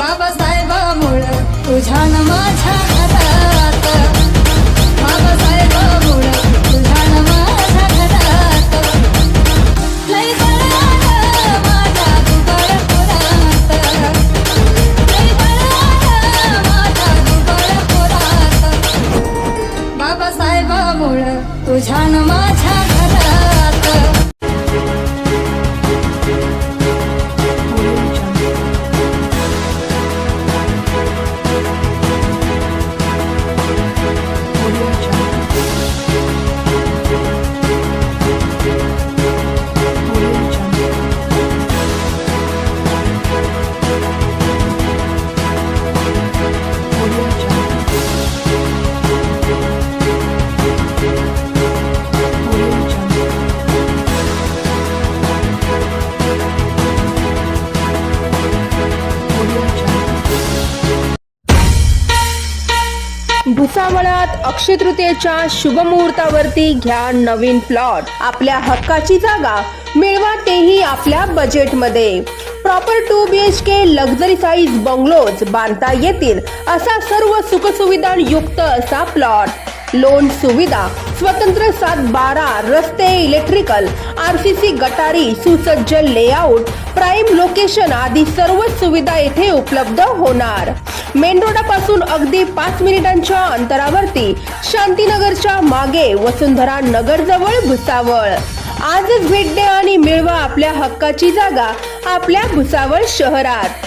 बाबासाहेबामुळं तुझ्या न माझ्या घरात. बाबासाहेबामुळं तुझ्या न माझ्या घरात. लय बळानं माझ्या दुबळ पोरात. लय बळानं माझ्या दुबळ पोरात. बाबासाहेबामुळं तुझ्या न माझ्या भुसावळात अक्षय तृतीयेच्या शुभमुहूर्तावरती घ्या नवीन प्लॉट आपल्या हक्काची जागा मिळवा तेही आपल्या बजेटमध्ये proper two B H K luxury size bungalows बांधता येतील असा सर्व सुखसुविधांयुक्त असा प्लॉट लोन सुविधा स्वतंत्र सात बारा रस्ते इलेक्ट्रिकल आरसीसी गटारी सुसज्ज लेआउट प्राईम लोकेशन आदी सर्व सुविधा येथे उपलब्ध होणार. मेन रोडापासून अगदी पाच मिनिटांच्या अंतरावरती शांतीनगरच्या मागे वसुंधरा नगर जवळ भुसावळ. आजच भेट द्या आणि मिळवा आपल्या हक्काची जागा आपल्या भुसावळ शहरात.